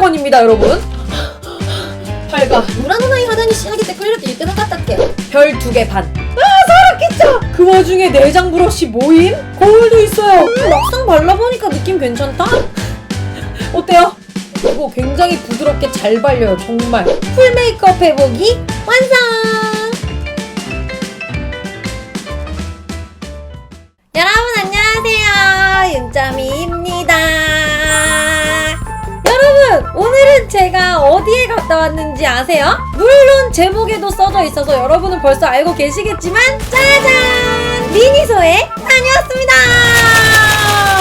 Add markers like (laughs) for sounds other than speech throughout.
500원입니다, 여러분. 팔가 무라노 나이 하다니 시하기 때 끌려 때 이때는 깠다게. 별 두 개 반. 아, 살았겠죠? 그 와중에 내장 브러쉬 모임? 거울도 있어요. 음, 막상 발라보니까 느낌 괜찮다? 어때요? 이거 굉장히 부드럽게 잘 발려요, 정말. 풀 메이크업 해보기 완성! 여러분! 제가 어디에 갔다 왔는지 아세요? 물론 제목에도 써져 있어서 여러분은 벌써 알고 계시겠지만, 짜잔! 미니소에 다녀왔습니다!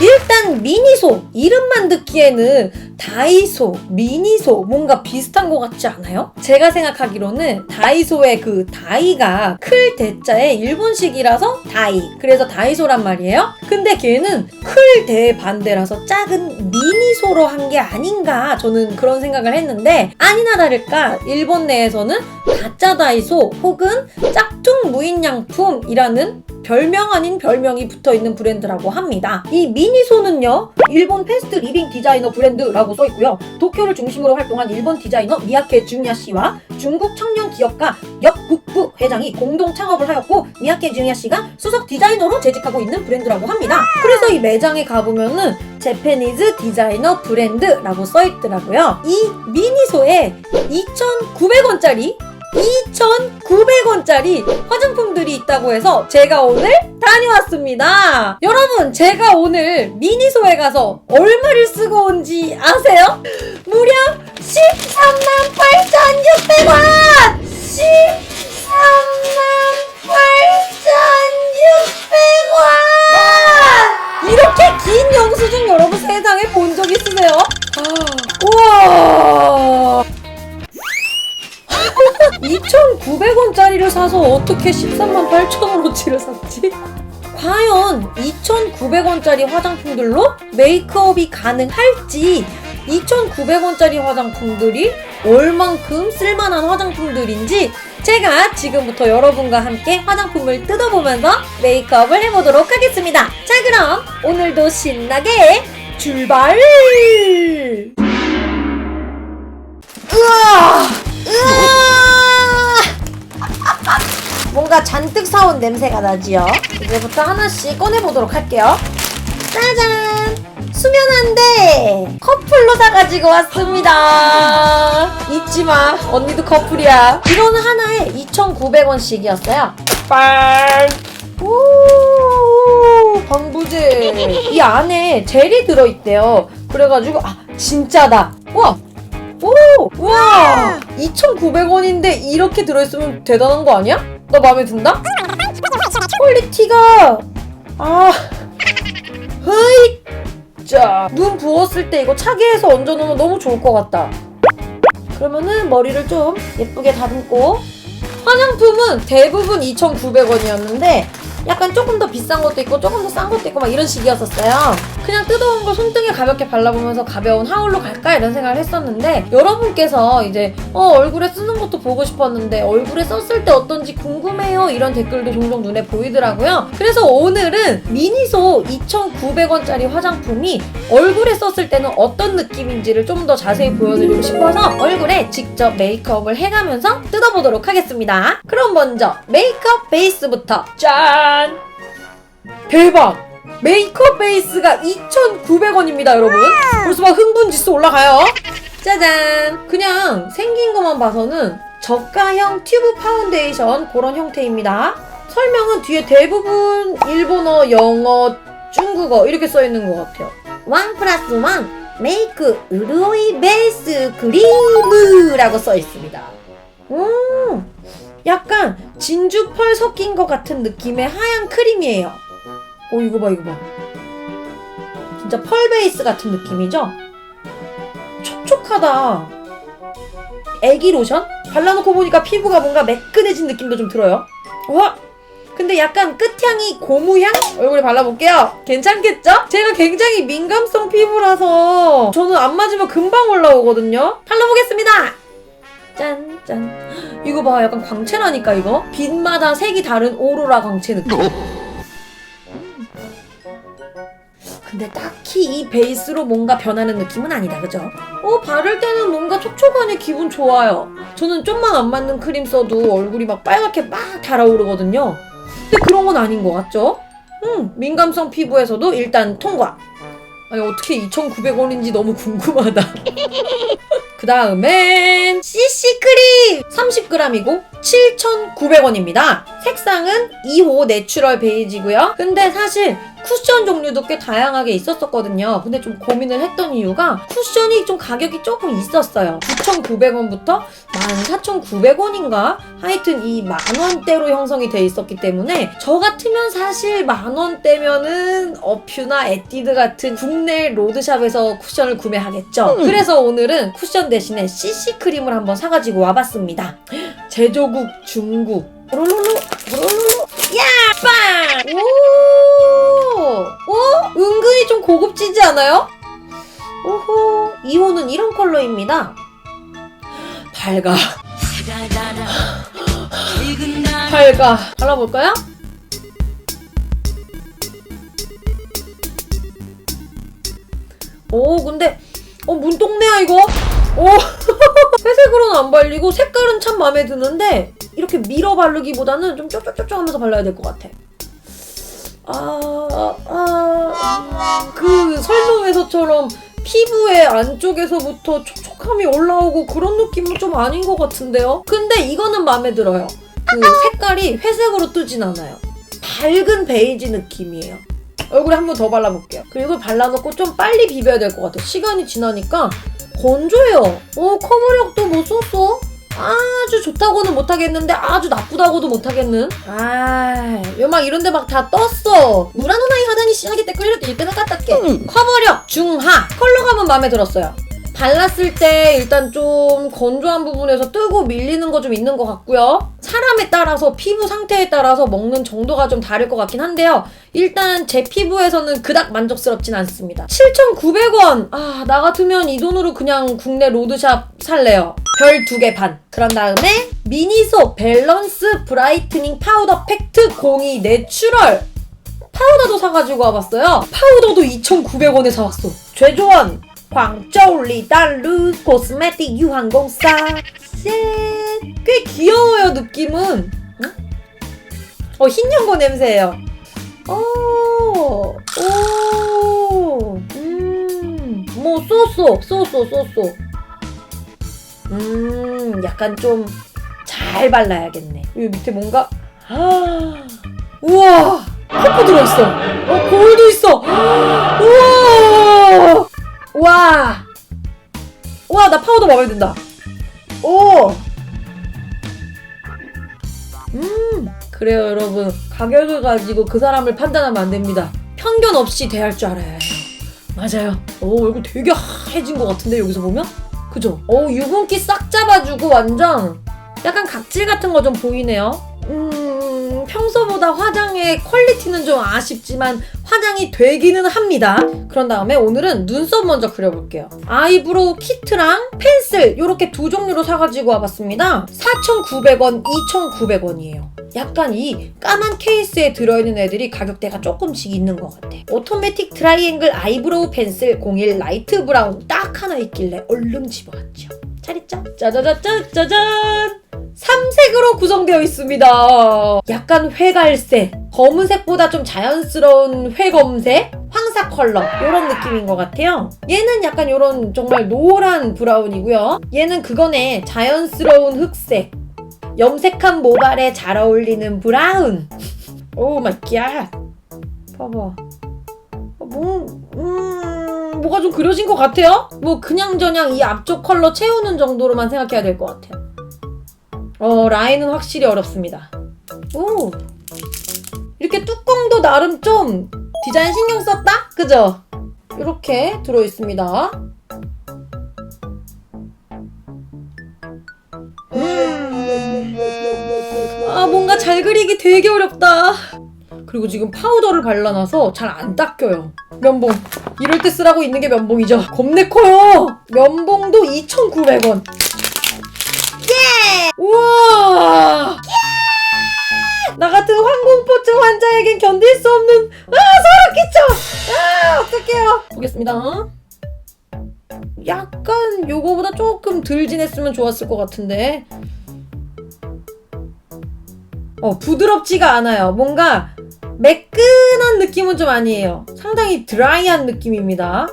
일단 미니소, 이름만 듣기에는 다이소, 미니소, 뭔가 비슷한 것 같지 않아요? 제가 생각하기로는 다이소의 그 다이가 클 대자의 일본식이라서 다이. 그래서 다이소란 말이에요. 근데 걔는 클 대 반대라서 작은 미니소로 한 게 아닌가 저는 그런 생각을 했는데 아니나 다를까 일본 내에서는 가짜 다이소 혹은 짝퉁 무인양품이라는 별명 아닌 별명이 붙어 있는 브랜드라고 합니다. 이 미니소는요, 일본 패스트 리빙 디자이너 브랜드라고 써 있고요. 도쿄를 중심으로 활동한 일본 디자이너 미야케 준야 씨와 중국 청년 기업가 역국부 회장이 공동 창업을 하였고 미야케 준야 씨가 수석 디자이너로 재직하고 있는 브랜드라고 합니다. 그래서 이 매장에 가보면은 제페니즈 디자이너 브랜드라고 써 있더라고요. 이 미니소에 2,900원짜리 2,900원짜리 화장품들이 있다고 해서 제가 오늘 다녀왔습니다. 여러분, 제가 오늘 미니소에 가서 얼마를 쓰고 온지 아세요? 무려 13만 8,600원! 어떻게 13만 8천원어치를 샀지? 과연 2,900원짜리 화장품들로 메이크업이 가능할지 2,900원짜리 화장품들이 얼만큼 쓸만한 화장품들인지 제가 지금부터 여러분과 함께 화장품을 뜯어보면서 메이크업을 해보도록 하겠습니다. 자 그럼 오늘도 신나게 출발! 으아! 으아! 뭔가 잔뜩 사온 냄새가 나지요. 이제부터 하나씩 꺼내보도록 할게요. 짜잔! 수면한데 커플로 사가지고 왔습니다. 잊지 마. 언니도 커플이야. 이거는 하나에 2,900원씩이었어요. 빵! 오! 방부제. 이 안에 젤이 들어있대요. 그래가지고, 아, 진짜다. 우와! 오! 우와! 2,900원인데 이렇게 들어있으면 대단한 거 아니야? 나 마음에 든다? 퀄리티가 아 헤이 자, 눈 부었을 때 이거 차게 해서 얹어놓으면 너무 좋을 것 같다. 그러면은 머리를 좀 예쁘게 다듬고 화장품은 대부분 2,900원이었는데 약간 조금 더 비싼 것도 있고 조금 더 싼 것도 있고 막 이런 식이었었어요. 그냥 뜯어온 걸 손등에 가볍게 발라보면서 가벼운 하울로 갈까 이런 생각을 했었는데 여러분께서 이제 어 얼굴에 쓰는 것도 보고 싶었는데 얼굴에 썼을 때 어떤지 궁금해요 이런 댓글도 종종 눈에 보이더라고요. 그래서 오늘은 미니소 2,900원짜리 화장품이 얼굴에 썼을 때는 어떤 느낌인지를 좀 더 자세히 보여드리고 싶어서 얼굴에 직접 메이크업을 해가면서 뜯어보도록 하겠습니다. 그럼 먼저 메이크업 베이스부터 짠! 대박! 메이크업 베이스가 2,900원입니다, 여러분. 벌써 막 흥분 지수 올라가요. 짜잔! 그냥 생긴 것만 봐서는 저가형 튜브 파운데이션 그런 형태입니다. 설명은 뒤에 대부분 일본어, 영어, 중국어 이렇게 써 있는 것 같아요. 왕 플러스 왕 메이크 으르오이 베이스 크림이라고 써 있습니다. 음, 약간 진주 펄 섞인 것 같은 느낌의 하얀 크림이에요. 오 이거 봐 이거 봐. 진짜 펄 베이스 같은 느낌이죠? 촉촉하다. 애기 로션? 발라놓고 보니까 피부가 뭔가 매끈해진 느낌도 좀 들어요. 와! 근데 약간 끝향이 고무향? 얼굴에 발라볼게요. 괜찮겠죠? 제가 굉장히 민감성 피부라서 저는 안 맞으면 금방 올라오거든요. 발라보겠습니다. 짠, 짠. 이거 봐. 약간 광채라니까, 이거. 빛마다 색이 다른 오로라 광채 느낌. 근데 딱히 이 베이스로 뭔가 변하는 느낌은 아니다, 그죠? 어, 바를 때는 뭔가 촉촉하니 기분 좋아요. 저는 좀만 안 맞는 크림 써도 얼굴이 막 빨갛게 막 달아오르거든요. 근데 그런 건 아닌 것 같죠? 음, 민감성 피부에서도 일단 통과. 아니, 어떻게 2,900원인지 너무 궁금하다. (laughs) 그 다음엔 CC 크림 30g이고 7,900원입니다. 색상은 2호 내추럴 베이지고요. 근데 사실 쿠션 종류도 꽤 다양하게 있었었거든요. 근데 좀 고민을 했던 이유가 쿠션이 좀 가격이 조금 있었어요. 9,900원부터 14,900원인가? 하여튼 이 만원대로 형성이 돼 있었기 때문에 저 같으면 사실 만원대면은 어퓨나 에뛰드 같은 국내 로드샵에서 쿠션을 구매하겠죠. 그래서 오늘은 쿠션 대신에 CC 크림을 한번 사가지고 와봤습니다. (gasps) 제조국 중국. 롤롤로 롤롤로 야! 빵! 오! 오? 은근히 좀 고급지지 않아요? 오호 2호는 이런 컬러입니다. 밝아. 밝아. 발라볼까요? 오 근데 어 문동네야 이거? 오 (laughs) 회색으로는 안 발리고 색깔은 참 마음에 드는데 이렇게 밀어 바르기보다는 좀 쩝쩝쩝쩝 하면서 발라야 될 것 같아. 아, 아, 그 설명에서처럼 피부의 안쪽에서부터 촉촉함이 올라오고 그런 느낌은 좀 아닌 것 같은데요? 근데 이거는 마음에 들어요. 그 색깔이 회색으로 뜨진 않아요. 밝은 베이지 느낌이에요. 얼굴에 한 번 더 발라볼게요. 그리고 발라놓고 좀 빨리 비벼야 될 것 같아요. 시간이 지나니까 건조해요. 어, 커버력도 못 썼어. 아주 좋다고는 못하겠는데 아주 나쁘다고도 못하겠는. 아, 요막 이런데 막 다 떴어. 무라노나이 하다니 시작이 때 끓일 때 이때는 까딱게. 커버력 중하. 컬러 감은 마음에 들었어요. 발랐을 때 일단 좀 건조한 부분에서 뜨고 밀리는 거 좀 있는 것 같고요. 사람에 따라서 피부 상태에 따라서 먹는 정도가 좀 다를 것 같긴 한데요. 일단 제 피부에서는 그닥 만족스럽진 않습니다. 7,900원! 아, 나 같으면 이 돈으로 그냥 국내 로드샵 살래요. 별 두 개 반. 그런 다음에 미니소 밸런스 브라이트닝 파우더 팩트 02 내추럴. 파우더도 사가지고 와봤어요. 파우더도 2,900원에 사왔어. 죄조원 광저우 리달루 코스메틱 유한공사 쉣. 꽤 귀여워요 느낌은 응? 어 흰연고 냄새예요 오, 오, 음, 뭐 쏘쏘, 쏘쏘, 쏘쏘. 음, 약간 좀 잘 발라야겠네. 여기 밑에 뭔가, 아, 우와, 코프 들어있어. 어, 거울도 있어. (gasps) 우와, 와, 와, 나 파우더 마음에 든다. 오, 음, 그래요, 여러분. 가격을 가지고 그 사람을 판단하면 안 됩니다. 편견 없이 대할 줄 알아야 해요. 맞아요. 오, 얼굴 되게 하얘진 것 같은데, 여기서 보면? 그죠? 오, 유분기 싹 잡아주고 완전 약간 각질 같은 거 좀 보이네요. 음, 평소보다 화장의 퀄리티는 좀 아쉽지만 화장이 되기는 합니다. 그런 다음에 오늘은 눈썹 먼저 그려볼게요. 아이브로우 키트랑 펜슬 이렇게 두 종류로 사가지고 와봤습니다. 4,900원, 2,900원이에요. 약간 이 까만 케이스에 들어있는 애들이 가격대가 조금씩 있는 것 같아. 오토매틱 드라이앵글 아이브로우 펜슬 01 라이트 브라운 딱 하나 있길래 얼른 집어왔죠. 잘 있죠? 짜자자자자잔! 삼색으로 구성되어 있습니다. 약간 회갈색, 검은색보다 좀 자연스러운 회검색, 황사 컬러 이런 느낌인 것 같아요. 얘는 약간 이런 정말 노란 브라운이고요. 얘는 그거네 자연스러운 흑색, 염색한 모발에 잘 어울리는 브라운. 오 마이 갓. 봐봐. 어, 뭐, 음, 뭐가 좀 그려진 것 같아요? 뭐 그냥저냥 이 앞쪽 컬러 채우는 정도로만 생각해야 될 것 같아요. 어, 라인은 확실히 어렵습니다. 오! 이렇게 뚜껑도 나름 좀 디자인 신경 썼다? 그죠? 이렇게 들어있습니다. 음. 아, 뭔가 잘 그리기 되게 어렵다. 그리고 지금 파우더를 발라놔서 잘 안 닦여요. 면봉. 이럴 때 쓰라고 있는 게 면봉이죠. 겁내 커요. 면봉도 2,900원. 예! 우와! 나 같은 황공포증 환자에겐 견딜 수 없는 아 소름 끼쳐 아 어떡해요? 보겠습니다. 약간 요거보다 조금 덜 진했으면 좋았을 것 같은데. 어 부드럽지가 않아요. 뭔가 매끈한 느낌은 좀 아니에요. 상당히 드라이한 느낌입니다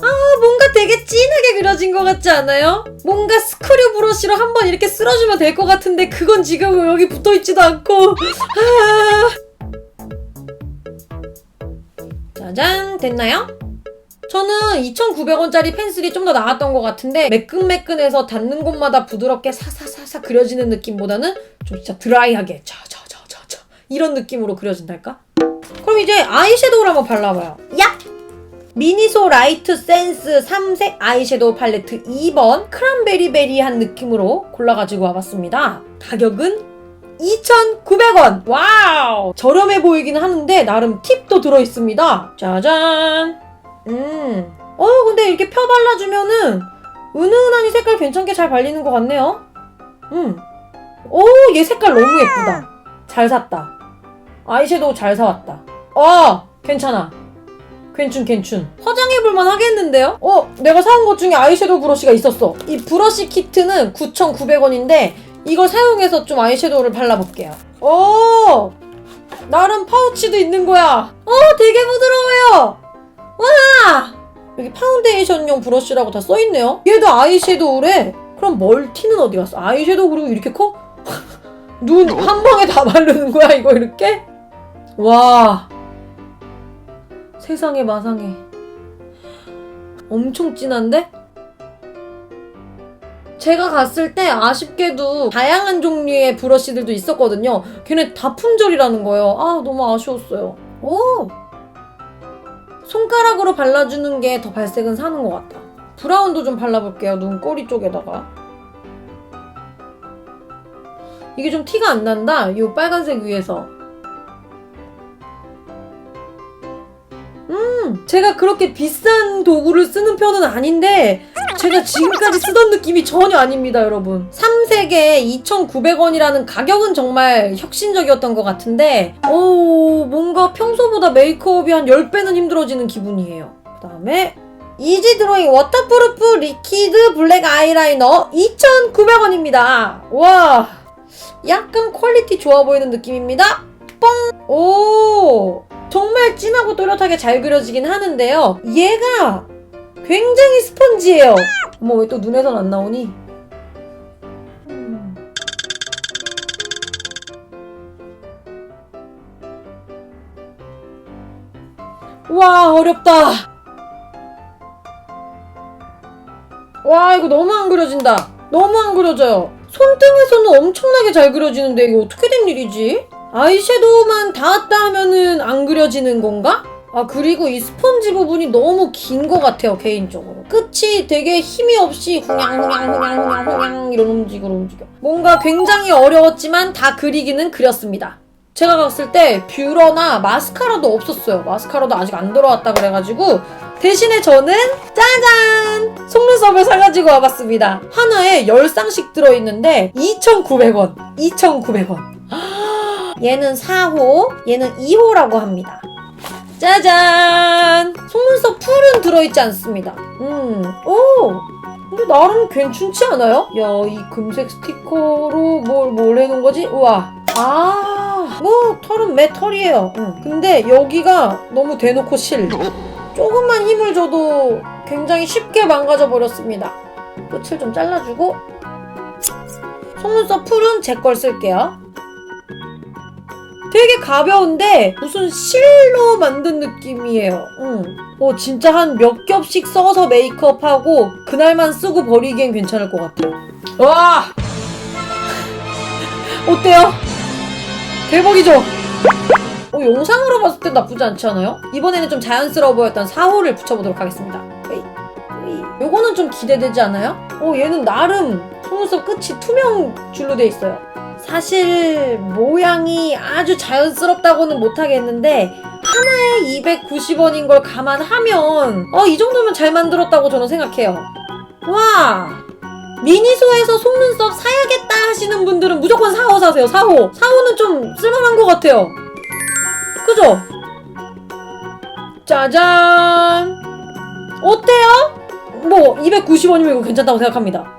아 뭔가 되게 진하게 그려진 것 같지 않아요? 뭔가 스크류 브러쉬로 한번 이렇게 쓸어주면 될 것 같은데 그건 지금 여기 붙어있지도 않고 아. 짜잔 됐나요? 저는 2,900원짜리 펜슬이 좀 더 나았던 것 같은데 매끈매끈해서 닿는 곳마다 부드럽게 사사사사 그려지는 느낌보다는 좀 진짜 드라이하게 자자자자자 이런 느낌으로 그려진달까? 그럼 이제 아이섀도우를 한번 발라봐요. 야! 미니소 라이트 센스 3색 아이섀도우 팔레트 2번 크란베리베리한 느낌으로 골라가지고 와봤습니다. 가격은 2,900원! 와우! 저렴해 보이긴 하는데 나름 팁도 들어있습니다. 짜잔! 음. 어, 근데 이렇게 펴 발라주면은 은은하니 색깔 괜찮게 잘 발리는 것 같네요. 음. 오, 얘 색깔 너무 예쁘다. 잘 샀다. 아이섀도우 잘 사왔다. 어, 괜찮아. 괜춘, 괜춘. 화장해볼만 하겠는데요? 어, 내가 사온 것 중에 아이섀도우 브러쉬가 있었어. 이 브러쉬 키트는 9,900원인데 이걸 사용해서 좀 아이섀도우를 발라볼게요. 오! 나름 파우치도 있는 거야. 어, 되게 부드러워요. 와! 여기 파운데이션용 브러쉬라고 다 써있네요. 얘도 아이섀도우래. 그럼 멀티는 어디 갔어? 아이섀도우 그리고 이렇게 커? (laughs) 눈 한 방에 다 바르는 거야, 이거 이렇게? 와. 세상에 마상에. 엄청 진한데? 제가 갔을 때 아쉽게도 다양한 종류의 브러쉬들도 있었거든요. 걔네 다 품절이라는 거예요. 아, 너무 아쉬웠어요. 오! 손가락으로 발라주는 게 더 발색은 사는 것 같다. 브라운도 좀 발라볼게요. 눈 꼬리 쪽에다가. 이게 좀 티가 안 난다. 이 빨간색 위에서. 음, 제가 그렇게 비싼 도구를 쓰는 편은 아닌데, 제가 지금까지 쓰던 느낌이 전혀 아닙니다, 여러분. 3색에 2,900원이라는 가격은 정말 혁신적이었던 것 같은데, 오, 뭔가 평소보다 메이크업이 한 10배는 힘들어지는 기분이에요. 그 다음에, 이지 드로잉 워터프루프 리퀴드 블랙 아이라이너 2,900원입니다. 와, 약간 퀄리티 좋아 보이는 느낌입니다. 뻥! 오! 정말 진하고 또렷하게 잘 그려지긴 하는데요. 얘가 굉장히 스펀지예요. 어머, 왜 또 눈에선 안 나오니? 음. 와, 어렵다. 와, 이거 너무 안 그려진다. 너무 안 그려져요. 손등에서는 엄청나게 잘 그려지는데 이거 어떻게 된 일이지? 아이섀도우만 닿았다 하면은 안 그려지는 건가? 아 그리고 이 스펀지 부분이 너무 긴 것 같아요 개인적으로. 끝이 되게 힘이 없이 후냥후냥후냥후냥후냥 이런 움직임으로 움직여. 뭔가 굉장히 어려웠지만 다 그리기는 그렸습니다. 제가 갔을 때 뷰러나 마스카라도 없었어요. 마스카라도 아직 안 들어왔다 그래가지고 대신에 저는 짜잔! 속눈썹을 사가지고 와봤습니다. 하나에 10쌍씩 들어있는데 2,900원. 2,900원 얘는 4호, 얘는 2호라고 합니다. 짜잔! 속눈썹 풀은 들어있지 않습니다. 음, 오! 근데 나름 괜찮지 않아요? 야, 이 금색 스티커로 뭘, 뭘 해놓은 거지? 우와. 아, 뭐, 털은 매 털이에요. 응. 근데 여기가 너무 대놓고 실. 조금만 힘을 줘도 굉장히 쉽게 망가져 버렸습니다. 끝을 좀 잘라주고. 속눈썹 풀은 제 걸 쓸게요. 되게 가벼운데 무슨 실로 만든 느낌이에요. 응. 어, 진짜 한 몇 겹씩 써서 메이크업하고 그날만 쓰고 버리기엔 괜찮을 것 같아요. 와! (laughs) 어때요? 대박이죠? 어, 영상으로 봤을 땐 나쁘지 않지 않아요? 이번에는 좀 자연스러워 보였던 4호를 붙여보도록 하겠습니다. 요거는 좀 기대되지 않아요? 어, 얘는 나름 속눈썹 끝이 투명 줄로 돼 있어요. 사실 모양이 아주 자연스럽다고는 못하겠는데 하나에 290원인 걸 감안하면 어, 이 정도면 잘 만들었다고 저는 생각해요. 와! 미니소에서 속눈썹 사야겠다 하시는 분들은 무조건 4호 사세요. 4호. 4호는 좀 쓸만한 것 같아요. 그죠? 짜잔. 어때요? 뭐 290원이면 이거 괜찮다고 생각합니다.